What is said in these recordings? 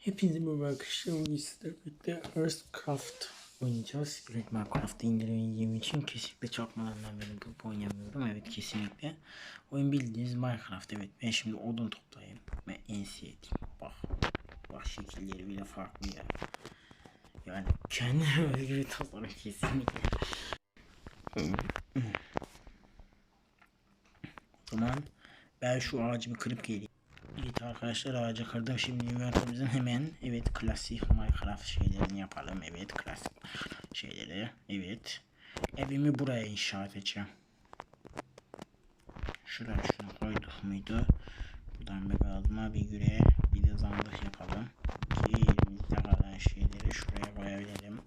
Hepinize merhaba arkadaşlar. Bugün sizlerle birlikte Earthcraft oynayacağız. Evet Minecraft'ı indirmeyeceğim için kesinlikle çakmalarından beri bu oynamıyorum. Evet kesinlikle. Oyun bildiğiniz Minecraft. Evet ben şimdi odun toplayayım. Ve NC edeyim. Bak. Bak şekilleri bile farklı ya. Yani kendime özgü bir tasarım kesinlikle. O zaman ben şu ağacımı kırıp geleyim. Evet arkadaşlar ağaca kırdım şimdi inverterimizin hemen evet klasik Minecraft şeylerini yapalım. Evet klasik şeyleri evet. Evimi buraya inşa edeceğim. Şuraya şunu koyduk muydu? Buradan bir kazma bir güre bir de zandık yapalım. Ki elimizde kalan şeyleri şuraya koyabilirim.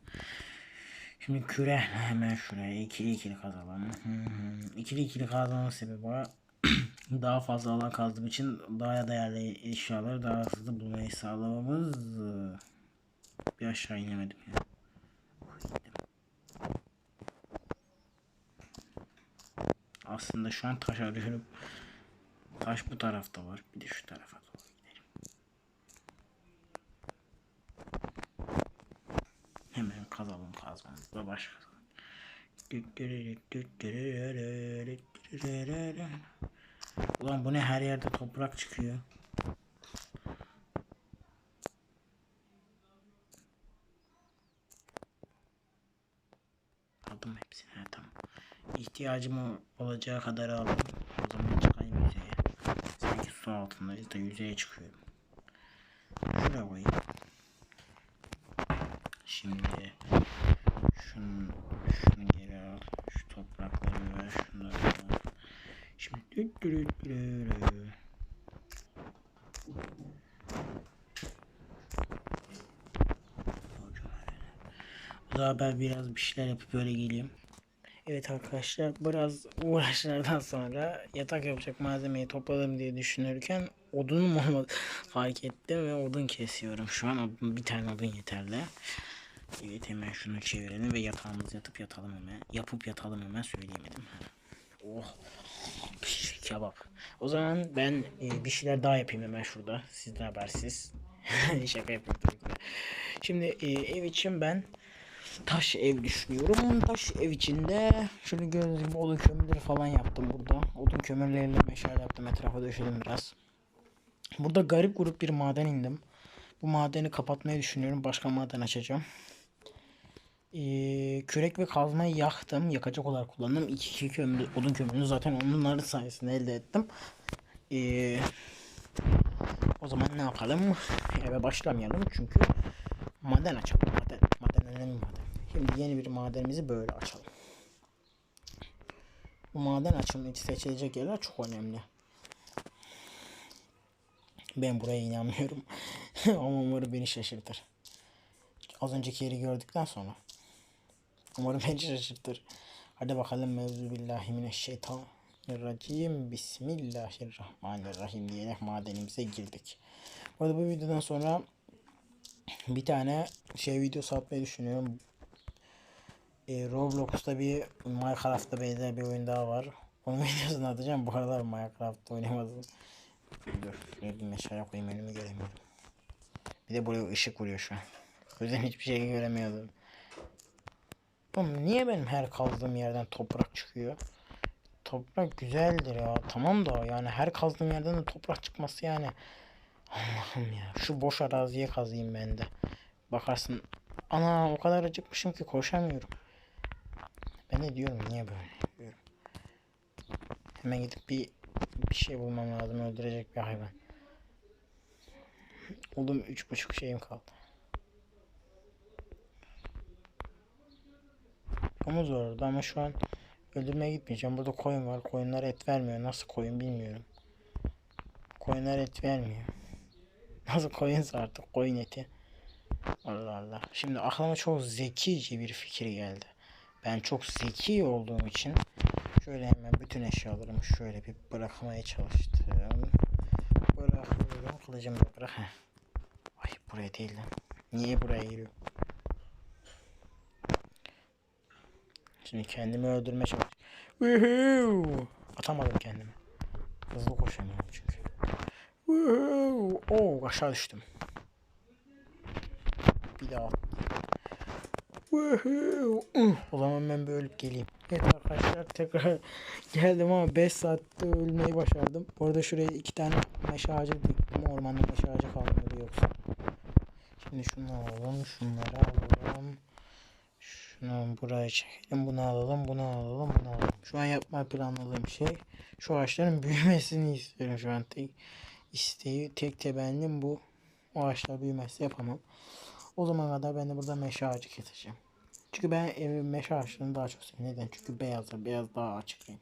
Şimdi küre hemen şuraya ikili ikili kazalım. Hı hı. İkili ikili kazmanın sebebi daha fazla alan kazdığım için daha değerli eşyaları daha hızlı bulmayı sağlamamız bir aşağı inemedim ya. Aslında şu an taş arıyorum. Taş bu tarafta var. Bir de şu tarafa doğru gidelim. Hemen kazalım kazmamızla başlayalım. Ulan bu ne her yerde toprak çıkıyor. Aldım hepsini ha tamam. İhtiyacım olacağı kadar aldım. O zaman çıkayım yüzeye. Sanki su altındayız da yüzeye çıkıyorum. Şuraya koyayım. Şimdi şunu, şunu geri al. Şu toprakları ver. Şunları al. Şimdi dü dü dü dü dü. O ben biraz bir şeyler yapıp böyle geleyim. Evet arkadaşlar biraz uğraşlardan sonra yatak yapacak malzemeyi topladım diye düşünürken odunum olmadı fark ettim ve odun kesiyorum. Şu an odun, bir tane odun yeterli. Evet hemen şunu çevirelim ve yatağımızı yatıp yatalım hemen. Yapıp yatalım hemen söyleyemedim. Oh. Kebap. O zaman ben e, bir şeyler daha yapayım hemen şurada. Sizden habersiz. Şaka yapıyorum. Şimdi e, ev için ben taş ev düşünüyorum. Taş ev içinde şöyle gördüğünüz gibi odun kömürleri falan yaptım burada. Odun kömürleriyle meşale yaptım. Etrafa döşedim biraz. Burada garip grup bir maden indim. Bu madeni kapatmayı düşünüyorum. Başka maden açacağım. Kürek ve kazmayı yaktım. Yakacak olarak kullandım. İki, iki kömür, odun kömürünü zaten onların sayesinde elde ettim. Ee, o zaman ne yapalım? Eve başlamayalım çünkü maden açalım. Maden, maden önemli maden. Şimdi yeni bir madenimizi böyle açalım. Bu maden açımı için seçilecek yerler çok önemli. Ben buraya inanmıyorum. Ama umarım beni şaşırtır. Az önceki yeri gördükten sonra. Umarım beni şaşırtır. Hadi bakalım mevzu billahi mineşşeytanirracim. Bismillahirrahmanirrahim diyerek madenimize girdik. Bu arada bu videodan sonra bir tane şey videosu atmayı düşünüyorum. E, Roblox'ta bir Minecraft'ta benzer bir oyun daha var. Onun videosunu atacağım. Bu aralar Minecraft'ta oynamadım. Dur. Bir meşale koyayım önümü göremiyorum. Bir de buraya ışık vuruyor şu an. O yüzden hiçbir şey göremiyordum. Oğlum niye benim her kazdığım yerden toprak çıkıyor? Toprak güzeldir ya. Tamam da yani her kazdığım yerden de toprak çıkması yani. Allah'ım ya. Şu boş araziye kazayım ben de. Bakarsın. Ana o kadar acıkmışım ki koşamıyorum. Ben ne diyorum niye böyle diyorum. Hemen gidip bir bir şey bulmam lazım öldürecek bir hayvan. Oğlum üç buçuk şeyim kaldı. Omuz var orada ama şu an öldürmeye gitmeyeceğim. Burada koyun var. Koyunlar et vermiyor. Nasıl koyun bilmiyorum. Koyunlar et vermiyor. Nasıl koyunsa artık koyun eti. Allah Allah. Şimdi aklıma çok zekice bir fikir geldi. Ben çok zeki olduğum için şöyle hemen bütün eşyalarımı şöyle bir bırakmaya çalıştım. Bırakıyorum. Kılıcımı bırak. Ay buraya değil lan. Niye buraya giriyor? Şimdi kendimi öldürmeye çalışıyorum. Atamadım kendimi. Hızlı koşamıyorum çünkü. Oo, aşağı düştüm. bir daha! Uh, O zaman ben bir ölüp geleyim. Evet arkadaşlar tekrar geldim ama 5 saatte ölmeyi başardım. Bu arada şuraya iki tane meşe ağacı diktim. Ormanda meşe ağacı kalmıyordu yoksa. Şimdi şunu alalım, şunları alalım. Şunu buraya çekelim, bunu alalım, bunu alalım, bunu alalım. Şu an yapmayı planladığım şey şu ağaçların büyümesini istiyorum şu an. Tek isteği, tek temennim bu. O ağaçlar büyümezse yapamam. O zaman kadar ben de burada meşe ağacı keseceğim. Çünkü ben evi meşe ağaçlarını daha çok seviyorum. Neden? Çünkü beyazlar. Beyaz daha açık renk.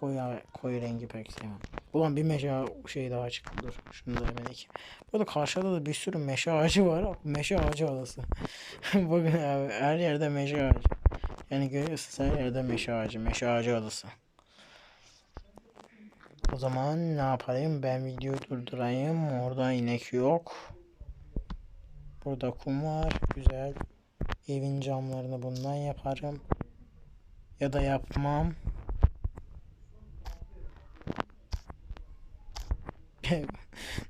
Koyu, koyu rengi pek sevmem. Ulan bir meşe şey daha çıktı. Dur. Şunu da hemen ekeyim. Bu arada karşıda da bir sürü meşe ağacı var. Meşe ağacı adası. Bakın abi her yerde meşe ağacı. Yani görüyorsunuz her yerde meşe ağacı. Meşe ağacı adası. O zaman ne yapayım? Ben videoyu durdurayım. Orada inek yok. Burada kum var. Güzel. Evin camlarını bundan yaparım. Ya da yapmam.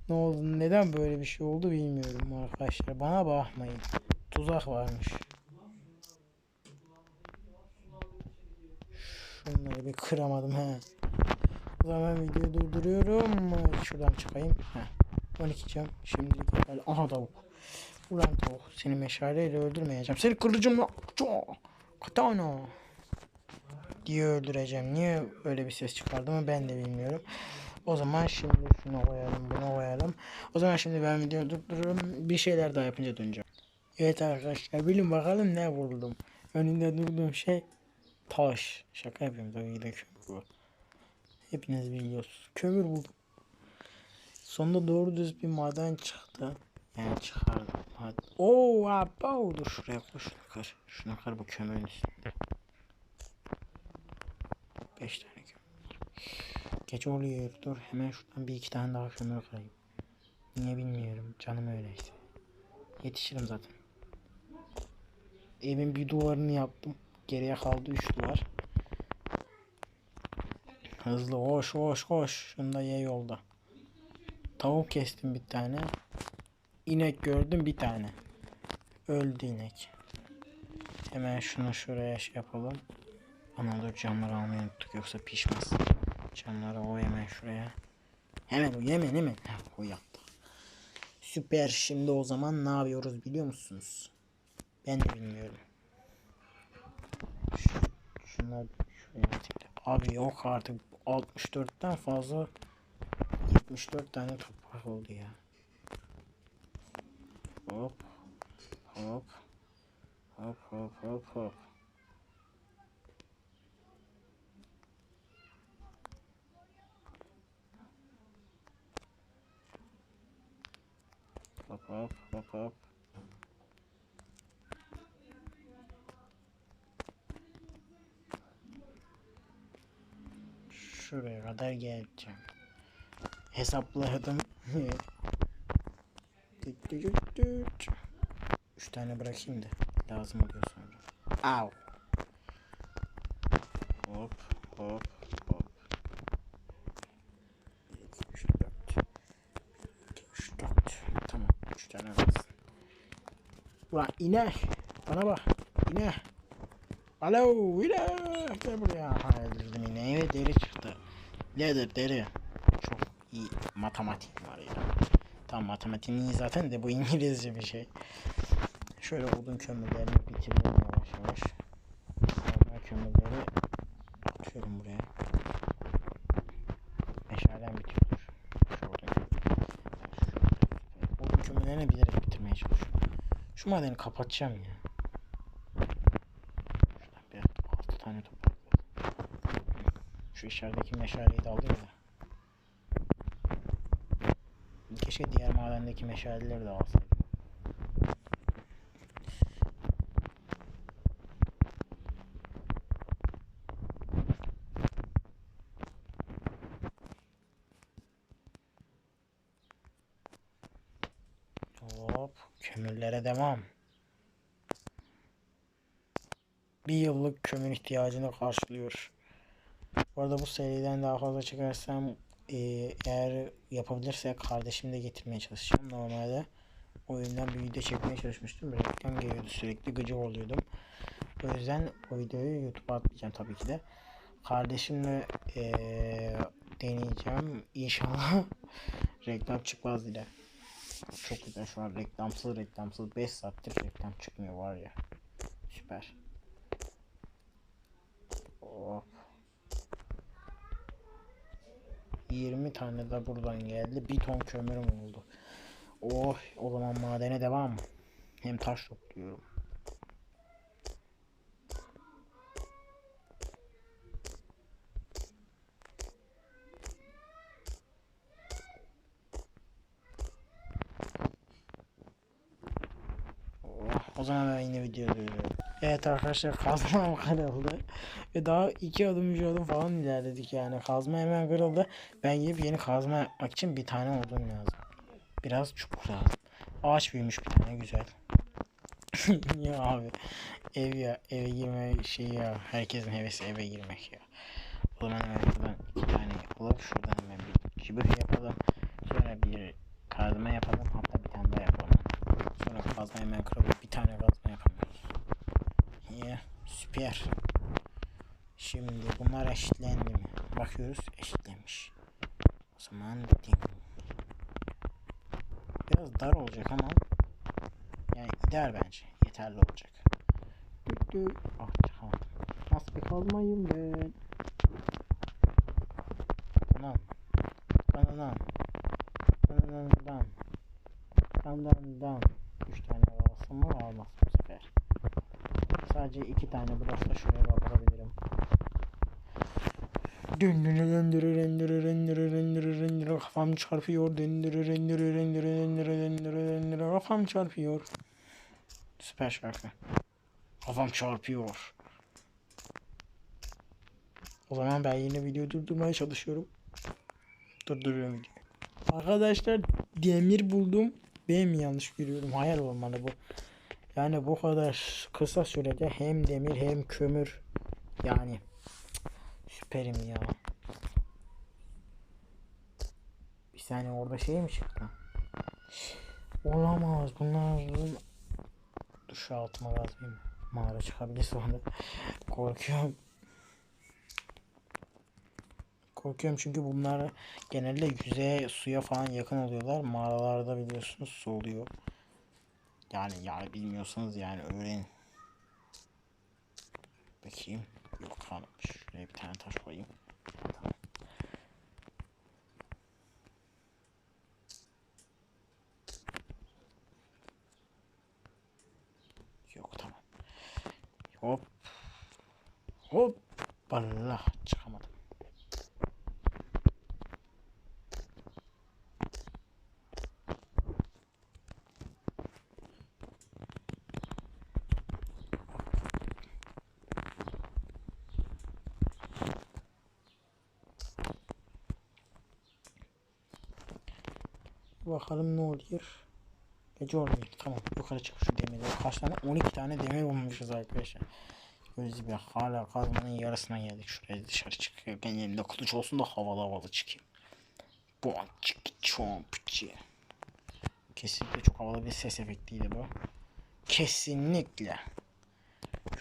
Ne oldu? Neden böyle bir şey oldu bilmiyorum arkadaşlar. Bana bakmayın. Tuzak varmış. Şunları bir kıramadım he. O zaman videoyu durduruyorum. Şuradan çıkayım. Heh. 12 cam. Şimdilik yeterli. Aha tavuk. Ulan tavuk. Seni meşaleyle öldürmeyeceğim. Seni kılıcımla. Katana. Diye öldüreceğim. Niye öyle bir ses çıkardığımı ben de bilmiyorum. O zaman şimdi şunu koyalım, bunu koyalım. O zaman şimdi ben videoyu durdururum. Bir şeyler daha yapınca döneceğim. Evet arkadaşlar bilin bakalım ne buldum. Önünde durduğum şey taş. Şaka yapıyorum tabii ki de kömür bu. Hepiniz biliyorsunuz. Kömür buldum. Sonunda doğru düz bir maden çıktı. Yani çıkardım. Hadi. Oo, abo. Dur şuraya koy şunu kır. Şunu kır bu kömürün üstünde. 5 tane kömür. Gece oluyor. Dur hemen şuradan bir iki tane daha kömür kırayım. Niye bilmiyorum. Canım öyleyse. Yetişirim zaten. Evin bir duvarını yaptım. Geriye kaldı 3 duvar. Hızlı koş koş koş. Şunda ye yolda. Tavuk kestim bir tane. İnek gördüm bir tane. Öldü inek. Hemen şunu şuraya şey yapalım. Ama dur camları almayı unuttuk yoksa pişmez. Camları o hemen şuraya. Hemen o hemen hemen. O yaptı. Süper. Şimdi o zaman ne yapıyoruz biliyor musunuz? Ben de bilmiyorum. Şu- Şunlar şuraya. Abi yok artık 64'ten fazla 74 tane toprak oldu ya. Hop. Hop hop hop hop. Hop hop hop hop. Şuraya kadar geleceğim. Hesapladım. Düt düt düt düt. Üç tane bırakayım da lazım oluyor sonra. Au. Hop hop hop. Bir, iki, üç, dört. Bir, iki, üç, dört. Tamam. Üç tane lazım. Ulan inek. Bana bak. İnek. Alo inek. Gel buraya. Ha öldürdüm ineği ve deri çıktı. Leather deri. Çok iyi matematik var ya. Tam matematiğim iyi zaten de bu İngilizce bir şey. Şöyle odun kömürlerini bitirdim yavaş yavaş. Normal kömürleri atıyorum buraya. Meşalem bitiyor. Odun. Odun kömürlerini bilerek bitirmeye çalışıyorum. Şu madeni kapatacağım ya. Şuradan bir altı tane toprak. Şu içerideki meşaleyi de alayım da. Keşke diğer madendeki meşaleleri de alsaydım. Hop, kömürlere devam. Bir yıllık kömür ihtiyacını karşılıyor. Bu arada bu seriden daha fazla çekersem e, eğer yapabilirsek kardeşimi de getirmeye çalışacağım. Normalde O yüzden bir video çekmeye çalışmıştım. Reklam geliyordu sürekli gıcık oluyordum. O yüzden o videoyu YouTube'a atmayacağım tabii ki de. Kardeşimle eee, deneyeceğim. İnşallah reklam çıkmaz yine. Çok güzel şu an reklamsız reklamsız 5 saattir reklam çıkmıyor var ya. Süper. Hop. 20 tane de buradan geldi. Bir ton kömürüm oldu. Oh o zaman madene devam. Hem taş topluyorum. Oh, o zaman ben yine video duyuyorum. Evet arkadaşlar kazmam kırıldı. Ve daha iki adım üç adım falan ilerledik yani. Kazma hemen kırıldı. Ben yeni kazma yapmak için bir tane odun lazım. Biraz çukur lazım. Ağaç büyümüş bir tane güzel. ya abi ev ya eve girme şey ya herkesin hevesi eve girmek ya. O zaman hemen şuradan iki tane yapalım. Şuradan hemen bir cıbık yapalım. Sonra bir kazma yapalım. Hatta bir tane daha yapalım. Sonra kazma hemen kıralım. Bir tane kazma yapamıyoruz. Ya süper. Şimdi bunlar eşitlendi mi? Bakıyoruz eşitlenmiş. O zaman ding. Biraz dar olacak ama yani ideal bence. Yeterli olacak. Ah çıkamadım. Nasıl kalmayayım ben? Sadece iki tane burası da şuraya bakabilirim. Kafam çarpıyor. Kafam çarpıyor. Süper şarkı. Kafam çarpıyor. O zaman ben yine videoyu durdurmaya çalışıyorum. Durduruyorum videoyu. Arkadaşlar demir buldum. Ben mi yanlış görüyorum? Hayal olmalı bu. Yani bu kadar kısa sürede hem demir hem kömür. Yani süperim ya. Bir saniye orada şey mi çıktı? Olamaz bunların Dur şu altıma kazmayayım. Mağara çıkabilir sonra. Korkuyorum. Korkuyorum çünkü bunlar genelde yüzeye suya falan yakın oluyorlar. Mağaralarda biliyorsunuz su oluyor. Yani yani bilmiyorsanız yani öğrenin. Bakayım. Yok kalmamış. Şuraya bir tane taş koyayım. Yok tamam. Hop. Hop. Allah Bakalım ne oluyor. Gece olmuyor. Tamam yukarı çık şu demirleri. Kaç tane? 12 tane demir bulmuşuz arkadaşlar. Gözü bir hala kazmanın yarısına geldik. Şuraya dışarı çıkıyorken elimde kılıç olsun da havalı havalı çıkayım. Boncuk çompçı. Kesinlikle çok havalı bir ses efektiydi bu. Kesinlikle.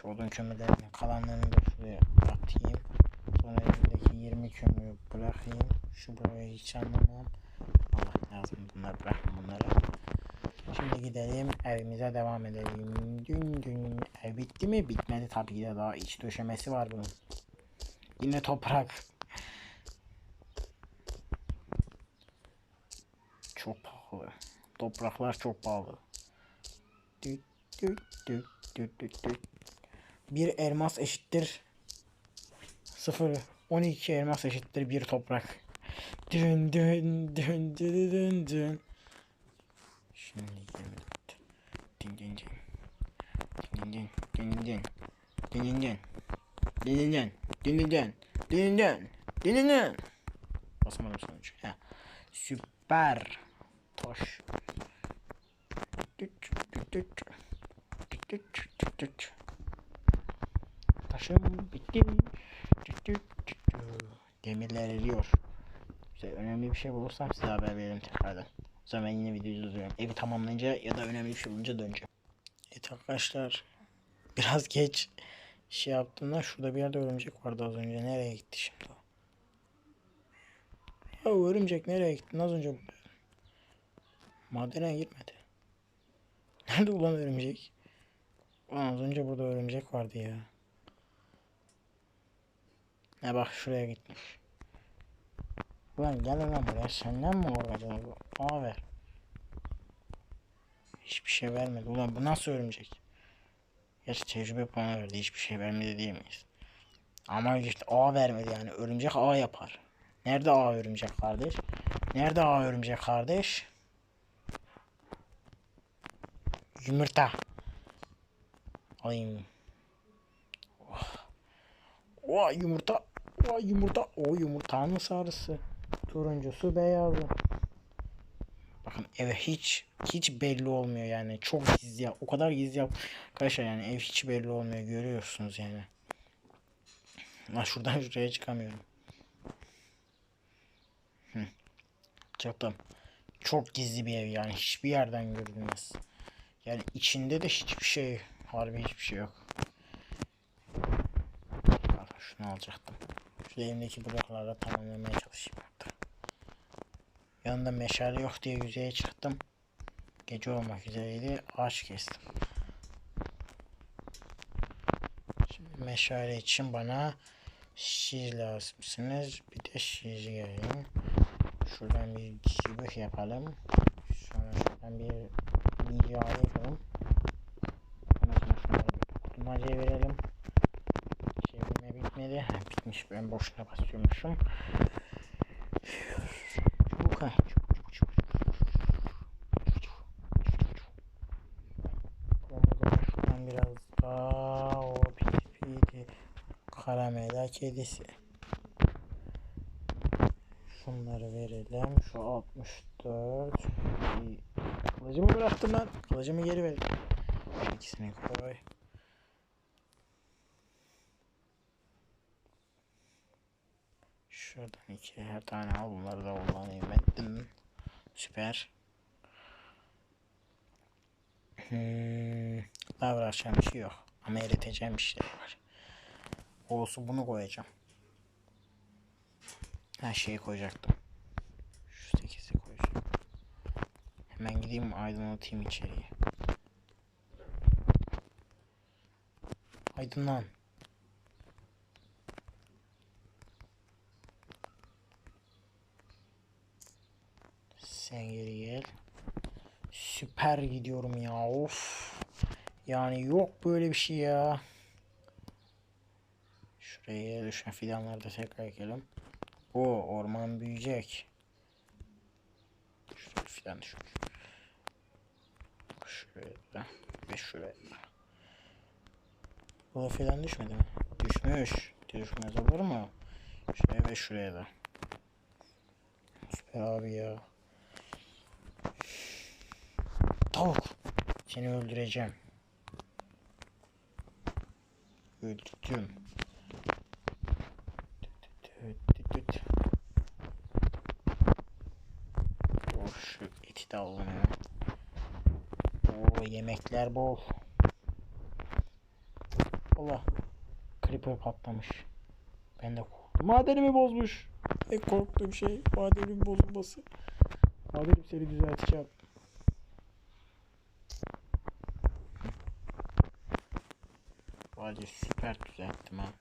Şu odun kömürlerinin kalanlarını da şuraya atayım. Sonra elimdeki 20 kömürü bırakayım. Şu buraya hiç anlamam. Lazım bunlar bırakın bunları. Şimdi gidelim evimize devam edelim. Dün dün ev bitti mi? Bitmedi tabii de daha iç döşemesi var bunun. Yine toprak. Çok pahalı. Topraklar çok pahalı. Bir elmas eşittir. Sıfır. 12 elmas eşittir bir toprak. Dün dün dün dün dün dün. Şimdi 24. Din din din. Din din din din din. Din din din. Din din din. Din din din. Din din din. Din. Basamadım sonuç. Ha. Süper. Taş. Düt, düt, düt. Düt, düt, düt, düt. Taşım bitti. Düt, düt, düt, düt. Demirler eriyor. İşte önemli bir şey bulursam size haber veririm tekrardan. O zaman yine videoyu durduruyorum. Evi tamamlayınca ya da önemli bir şey bulunca döneceğim. Evet arkadaşlar. Biraz geç şey yaptığımda şurada bir yerde örümcek vardı az önce. Nereye gitti şimdi? Ya örümcek nereye gitti? Az önce burada. Madene girmedi. Nerede ulan örümcek? Ulan az önce burada örümcek vardı ya. Ne bak şuraya gitmiş. Ulan gel lan buraya. Senden mi korkacağız? Aa ver. Hiçbir şey vermedi. Ulan bu nasıl örümcek? Gerçi tecrübe puanı verdi. Hiçbir şey vermedi diyemeyiz. Ama işte A vermedi yani. Örümcek A yapar. Nerede A örümcek kardeş? Nerede A örümcek kardeş? Yumurta. Alayım. Oh. Oh, yumurta. Oh, yumurta. O yumurtanın sarısı. Turuncusu beyazı. Bakın eve hiç hiç belli olmuyor yani. Çok gizli yap. O kadar gizli yap. Arkadaşlar yani ev hiç belli olmuyor. Görüyorsunuz yani. Lan şuradan şuraya çıkamıyorum. Hı. Çıktım. Çok gizli bir ev yani. Hiçbir yerden görünmez. Yani içinde de hiçbir şey harbi hiçbir şey yok. Şunu alacaktım. Şu elimdeki bloklarla tamamlamaya çalışayım artık. Yanında meşale yok diye yüzeye çıktım. Gece olmak üzereydi. Ağaç kestim. Şimdi meşale için bana şiir lazımsınız. Bir de şiir gelin. Şuradan bir cibih yapalım. Sonra şuradan bir video yapalım. Ondan sonra şunları bir kutumacıya verelim. Bitmedi. Ha, bitmiş. Ben boşuna basıyormuşum. Zaman şuradan biraz daha o piti karamela kedisi. Şunları verelim. Şu 64. İyi. Kılıcımı bıraktım ben. Kılıcımı geri ver. İkisini koy. Şuradan iki her tane al bunları da kullanayım ettim. Süper. Hmm, daha uğraşacağım bir şey yok. Ama eriteceğim bir şeyler var. Olsun bunu koyacağım. Her şeyi koyacaktım. Şu 8'i koyacağım. Hemen gideyim aydınlatayım içeriye. Aydınlan. Sen geri gel. Süper gidiyorum ya of. Yani yok böyle bir şey ya. Şuraya düşen fidanları da tekrar ekelim. O orman büyüyecek. Şuraya fidan düşmüş. Şuraya ve şuraya. Bu fidan düşmedi mi? Düşmüş. Düşmez olur mu? Şuraya ve şuraya da. Süper abi ya. Tavuk. Seni öldüreceğim. Öldürdüm. Oh, şu eti de alalım. Oo, yemekler bol. Allah. Creeper patlamış. Ben de korktum. Madenimi bozmuş. En korktuğum şey madenimin bozulması. Madenim seni düzelteceğim. Valla süper düzelttim ha.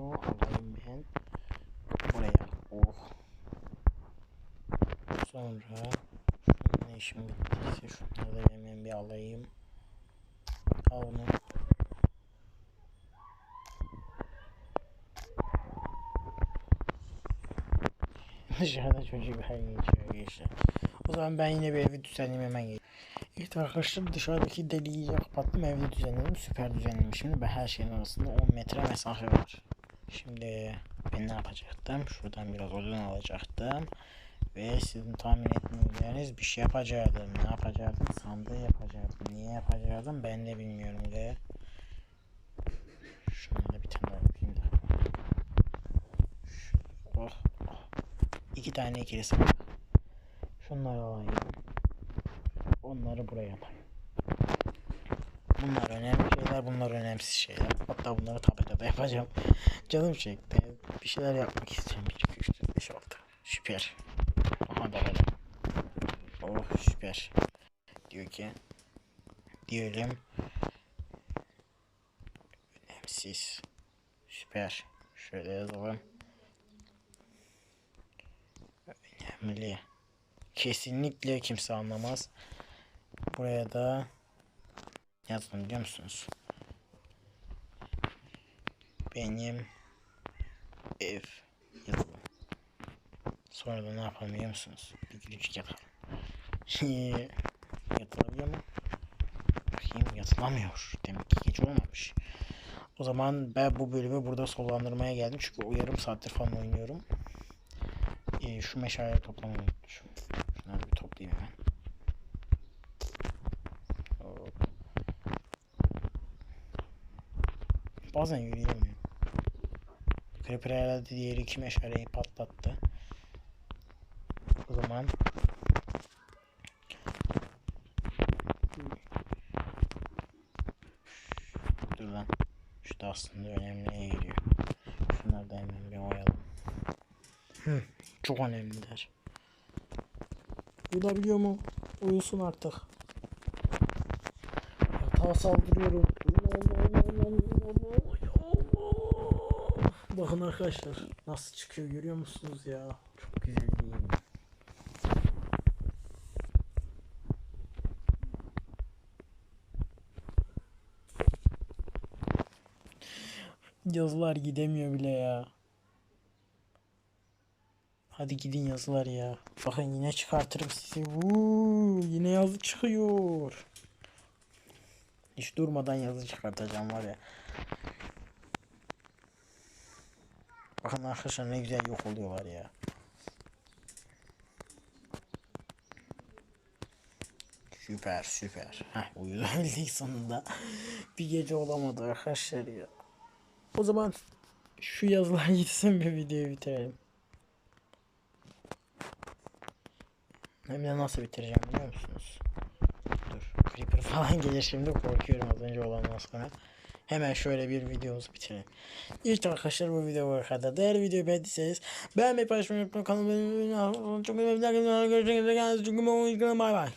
Şunu alayım ben. Buraya. Oh. Sonra şununla işim bittiyse şunları hemen bir alayım. Al bunu. Dışarıda çocuklar geçiyor geçti. O zaman ben yine bir evi düzenleyeyim hemen geleyim. Evet arkadaşlar dışarıdaki deliği kapattım evde düzenledim. Süper düzenledim. Şimdi ben her şeyin arasında 10 metre mesafe var. Şimdi ben ne yapacaktım? Şuradan biraz odun alacaktım. Ve sizin tahmin etmeyeceğiniz bir şey yapacaktım. Ne yapacaktım? Sandığı yapacaktım. Niye yapacaktım? Ben de bilmiyorum şunu da bir tane yapayım da. Oh, oh. İki tane ikili sandık. Şunları alayım. Onları buraya alayım. Bunlar önemli şeyler, bunlar önemsiz şeyler. Hatta bunları tabelada yapacağım. Canım çekti. Bir şeyler yapmak istiyorum. 1, 2, 3, 4, 5, 6. Süper. Aha böyle. Oh süper. Diyor ki. Diyelim. Önemsiz. Süper. Şöyle yazalım. Önemli. Kesinlikle kimse anlamaz. Buraya da yazdım biliyor musunuz? Benim ev yazalım. Sonra da ne yapalım biliyor musunuz? Bir gülücük yapalım. Yatılabiliyor mu? Bakayım yatılamıyor. Demek ki gece olmamış. O zaman ben bu bölümü burada sonlandırmaya geldim. Çünkü o yarım saattir falan oynuyorum. Ee, şu meşaleleri toplamayı unutmuşum. Şunları bir toplayayım hemen. Bazen yürüyemiyorum. Creeper herhalde diğer iki meşaleyi patlattı. O zaman Dur lan. Şu da aslında önemliye geliyor. Şunları da hemen bir oyalım. Hı, çok önemliler. Uyuyabiliyor mu? Uyusun artık. Yatağa saldırıyorum. Bakın arkadaşlar nasıl çıkıyor görüyor musunuz ya? Çok güzel değil mi? Yazılar gidemiyor bile ya. Hadi gidin yazılar ya. Bakın yine çıkartırım sizi. Vuu, yine yazı çıkıyor. Hiç durmadan yazı çıkartacağım var ya. Bakın arkadaşlar ne güzel yok oluyorlar ya. Süper süper. Heh uyuyabildik sonunda. Bir gece olamadı arkadaşlar ya. O zaman şu yazılar gitsin bir videoyu bitirelim. Hem de nasıl bitireceğim biliyor musunuz? Dur. Creeper falan gelir şimdi korkuyorum az önce olandan sonra. Hemen şöyle bir videomuzu bitirelim. İşte arkadaşlar bu video bu kadar. Eğer videoyu beğendiyseniz beğenmeyi paylaşmayı unutmayın. Kanalıma abone olmayı unutmayın. Çok önemli. Görüşmek üzere. Bay bay.